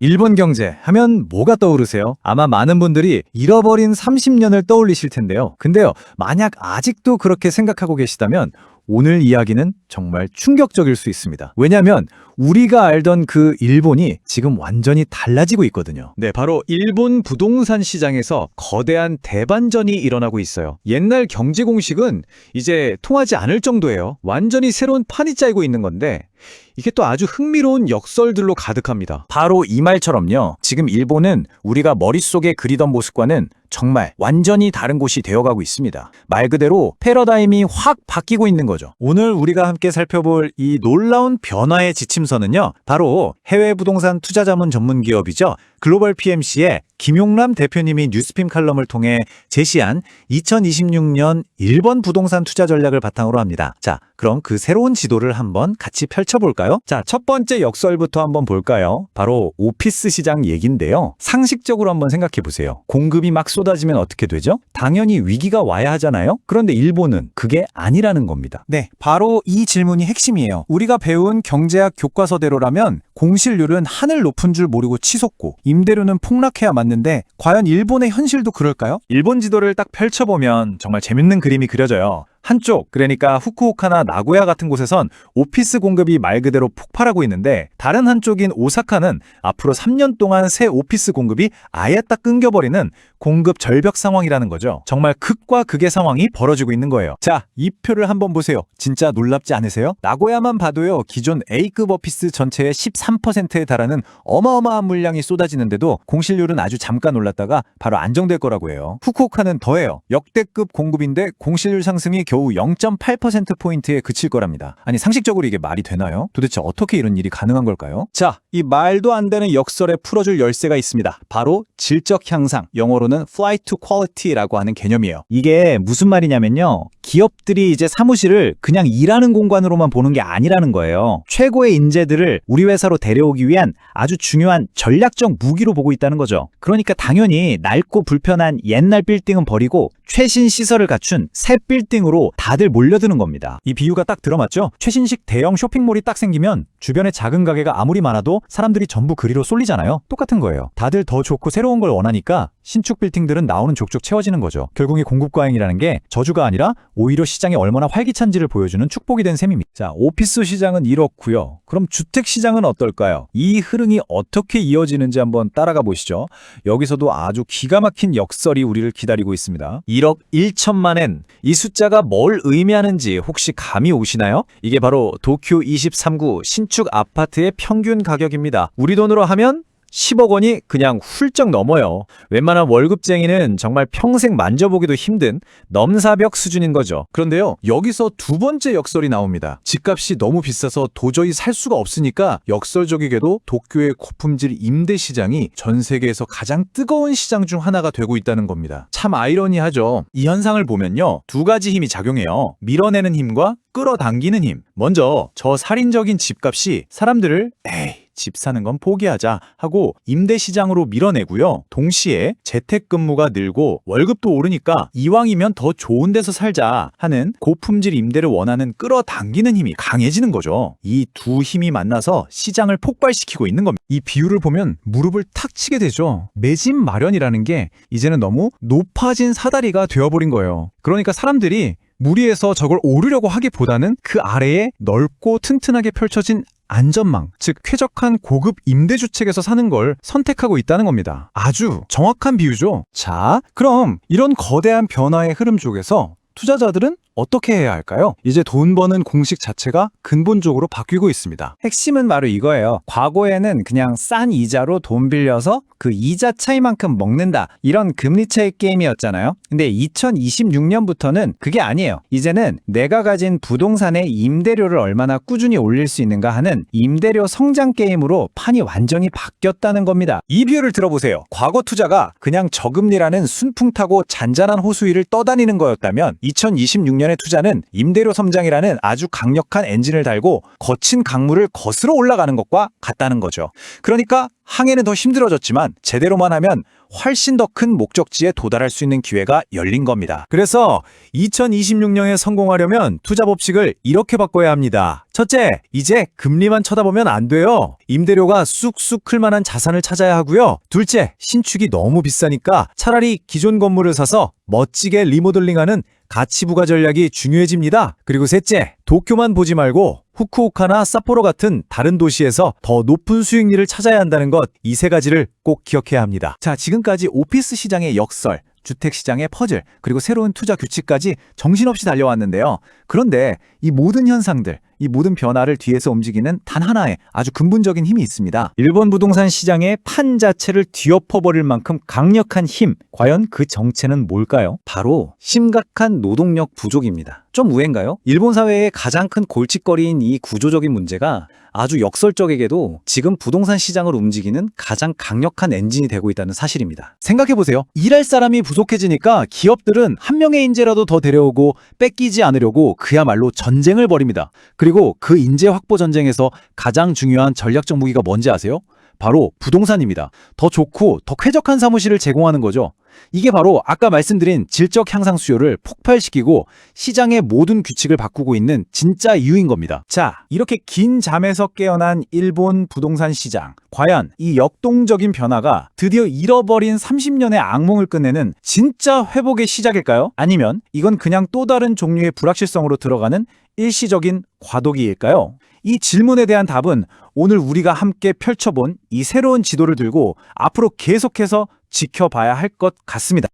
일본 경제 하면 뭐가 떠오르세요? 아마 많은 분들이 잃어버린 30년을 떠올리실 텐데요. 근데요, 만약 아직도 그렇게 생각하고 계시다면 오늘 이야기는 정말 충격적일 수 있습니다. 왜냐하면 우리가 알던 그 일본이 지금 완전히 달라지고 있거든요. 네, 바로 일본 부동산 시장에서 거대한 대반전이 일어나고 있어요. 옛날 경제 공식은 이제 통하지 않을 정도예요. 완전히 새로운 판이 짜이고 있는 건데 이게 또 아주 흥미로운 역설들로 가득합니다. 바로 이 말처럼요. 지금 일본은 우리가 머릿속에 그리던 모습과는 정말 완전히 다른 곳이 되어가고 있습니다. 말 그대로 패러다임이 확 바뀌고 있는 거죠. 오늘 우리가 함께 살펴볼 이 놀라운 변화의 지침 서는요. 바로 해외 부동산 투자 자문 전문 기업이죠. 글로벌 PMC의 김용남 대표님이 뉴스핌 칼럼을 통해 제시한 2026년 일본 부동산 투자 전략을 바탕으로 합니다. 자, 그럼 그 새로운 지도를 한번 같이 펼쳐볼까요? 자, 첫 번째 역설부터 한번 볼까요? 바로 오피스 시장 얘긴데요. 상식적으로 한번 생각해 보세요. 공급이 막 쏟아지면 어떻게 되죠? 당연히 위기가 와야 하잖아요? 그런데 일본은 그게 아니라는 겁니다. 네, 바로 이 질문이 핵심이에요. 우리가 배운 경제학 교과서대로라면 공실률은 하늘 높은 줄 모르고 치솟고 임대료는 폭락해야 맞는데 과연 일본의 현실도 그럴까요? 일본 지도를 딱 펼쳐보면 정말 재밌는 그림이 그려져요. 한쪽, 그러니까 후쿠오카나 나고야 같은 곳에선 오피스 공급이 말 그대로 폭발하고 있는데 다른 한쪽인 오사카는 앞으로 3년 동안 새 오피스 공급이 아예 딱 끊겨버리는 공급 절벽 상황이라는 거죠. 정말 극과 극의 상황이 벌어지고 있는 거예요. 자, 이 표를 한번 보세요. 진짜 놀랍지 않으세요? 나고야만 봐도요, 기존 A급 오피스 전체의 13%에 달하는 어마어마한 물량이 쏟아지는데도 공실률은 아주 잠깐 올랐다가 바로 안정될 거라고 해요. 후쿠오카는 더해요. 역대급 공급인데 공실률 상승이 겨우 0.8%포인트에 그칠 거랍니다. 아니, 상식적으로 이게 말이 되나요? 도대체 어떻게 이런 일이 가능한 걸까요? 자, 이 말도 안 되는 역설에 풀어줄 열쇠가 있습니다. 바로 질적 향상, 영어로는 flight to quality라고 하는 개념이에요. 이게 무슨 말이냐면요. 기업들이 이제 사무실을 그냥 일하는 공간으로만 보는 게 아니라는 거예요. 최고의 인재들을 우리 회사로 데려오기 위한 아주 중요한 전략적 무기로 보고 있다는 거죠. 그러니까 당연히 낡고 불편한 옛날 빌딩은 버리고 최신 시설을 갖춘 새 빌딩으로 다들 몰려드는 겁니다. 이 비유가 딱 들어맞죠? 최신식 대형 쇼핑몰이 딱 생기면 주변에 작은 가게가 아무리 많아도 사람들이 전부 그리로 쏠리잖아요. 똑같은 거예요. 다들 더 좋고 새로운 걸 원하니까 신축 빌딩들은 나오는 족족 채워지는 거죠. 결국 이 공급 과잉이라는 게 저주가 아니라 오히려 시장이 얼마나 활기찬지를 보여주는 축복이 된 셈입니다. 자, 오피스 시장은 이렇고요. 그럼 주택 시장은 어떨까요? 이 흐름이 어떻게 이어지는지 한번 따라가 보시죠. 여기서도 아주 기가 막힌 역설이 우리를 기다리고 있습니다. 1억 1천만엔 이 숫자가 뭘 의미하는지 혹시 감이 오시나요? 이게 바로 도쿄 23구 신축 아파트의 평균 가격입니다. 우리 돈으로 하면 10억 원이 그냥 훌쩍 넘어요. 웬만한 월급쟁이는 정말 평생 만져보기도 힘든 넘사벽 수준인 거죠. 그런데요, 여기서 두 번째 역설이 나옵니다. 집값이 너무 비싸서 도저히 살 수가 없으니까 역설적이게도 도쿄의 고품질 임대 시장이 전 세계에서 가장 뜨거운 시장 중 하나가 되고 있다는 겁니다. 참 아이러니하죠. 이 현상을 보면요, 두 가지 힘이 작용해요. 밀어내는 힘과 끌어당기는 힘. 먼저 저 살인적인 집값이 사람들을 에이 집 사는 건 포기하자 하고 임대 시장으로 밀어내고요. 동시에 재택근무가 늘고 월급도 오르니까 이왕이면 더 좋은 데서 살자 하는 고품질 임대를 원하는 끌어당기는 힘이 강해지는 거죠. 이 두 힘이 만나서 시장을 폭발시키고 있는 겁니다. 이 비율을 보면 무릎을 탁 치게 되죠. 매집 마련이라는 게 이제는 너무 높아진 사다리가 되어버린 거예요. 그러니까 사람들이 무리해서 저걸 오르려고 하기보다는 그 아래에 넓고 튼튼하게 펼쳐진 안전망, 즉 쾌적한 고급 임대주택에서 사는 걸 선택하고 있다는 겁니다. 아주 정확한 비유죠. 자, 그럼 이런 거대한 변화의 흐름 속에서 투자자들은 어떻게 해야 할까요? 이제 돈 버는 공식 자체가 근본적으로 바뀌고 있습니다. 핵심은 바로 이거예요. 과거에는 그냥 싼 이자로 돈 빌려서 그 이자 차이만큼 먹는다. 이런 금리차익 게임이었잖아요. 근데 2026년부터는 그게 아니에요. 이제는 내가 가진 부동산의 임대료를 얼마나 꾸준히 올릴 수 있는가 하는 임대료 성장 게임으로 판이 완전히 바뀌었다는 겁니다. 이 비유를 들어보세요. 과거 투자가 그냥 저금리라는 순풍 타고 잔잔한 호수위를 떠다니는 거였다면 2026년 의 투자는 임대료 성장이라는 아주 강력한 엔진을 달고 거친 강물을 거스러 올라가는 것과 같다는 거죠. 그러니까 항해는 더 힘들어졌지만 제대로만 하면 훨씬 더 큰 목적지에 도달할 수 있는 기회가 열린 겁니다. 그래서 2026년에 성공하려면 투자 법칙을 이렇게 바꿔야 합니다. 첫째, 이제 금리만 쳐다보면 안 돼요. 임대료가 쑥쑥 클 만한 자산을 찾아야 하고요. 둘째, 신축이 너무 비싸니까 차라리 기존 건물을 사서 멋지게 리모델링하는 가치 부가 전략이 중요해집니다. 그리고 셋째, 도쿄만 보지 말고 후쿠오카나 삿포로 같은 다른 도시에서 더 높은 수익률을 찾아야 한다는 것, 이 세 가지를 꼭 기억해야 합니다. 자, 지금까지 오피스 시장의 역설, 주택 시장의 퍼즐, 그리고 새로운 투자 규칙까지 정신없이 달려왔는데요. 그런데 이 모든 현상들, 이 모든 변화를 뒤에서 움직이는 단 하나의 아주 근본적인 힘이 있습니다. 일본 부동산 시장의 판 자체를 뒤엎어버릴 만큼 강력한 힘, 과연 그 정체는 뭘까요? 바로 심각한 노동력 부족입니다. 좀 우회인가요? 일본 사회의 가장 큰 골칫거리인 이 구조적인 문제가 아주 역설적에게도 지금 부동산 시장을 움직이는 가장 강력한 엔진이 되고 있다는 사실입니다. 생각해보세요. 일할 사람이 부족해지니까 기업들은 한 명의 인재라도 더 데려오고 뺏기지 않으려고 그야말로 전쟁을 벌입니다. 그리고 그 인재 확보 전쟁에서 가장 중요한 전략적 무기가 뭔지 아세요? 바로 부동산입니다. 더 좋고 더 쾌적한 사무실을 제공하는 거죠. 이게 바로 아까 말씀드린 질적 향상 수요를 폭발시키고 시장의 모든 규칙을 바꾸고 있는 진짜 이유인 겁니다. 자, 이렇게 긴 잠에서 깨어난 일본 부동산 시장. 과연 이 역동적인 변화가 드디어 잃어버린 30년의 악몽을 끝내는 진짜 회복의 시작일까요? 아니면 이건 그냥 또 다른 종류의 불확실성으로 들어가는 일시적인 과도기일까요? 이 질문에 대한 답은 오늘 우리가 함께 펼쳐본 이 새로운 지도를 들고 앞으로 계속해서 지켜봐야 할 것 같습니다.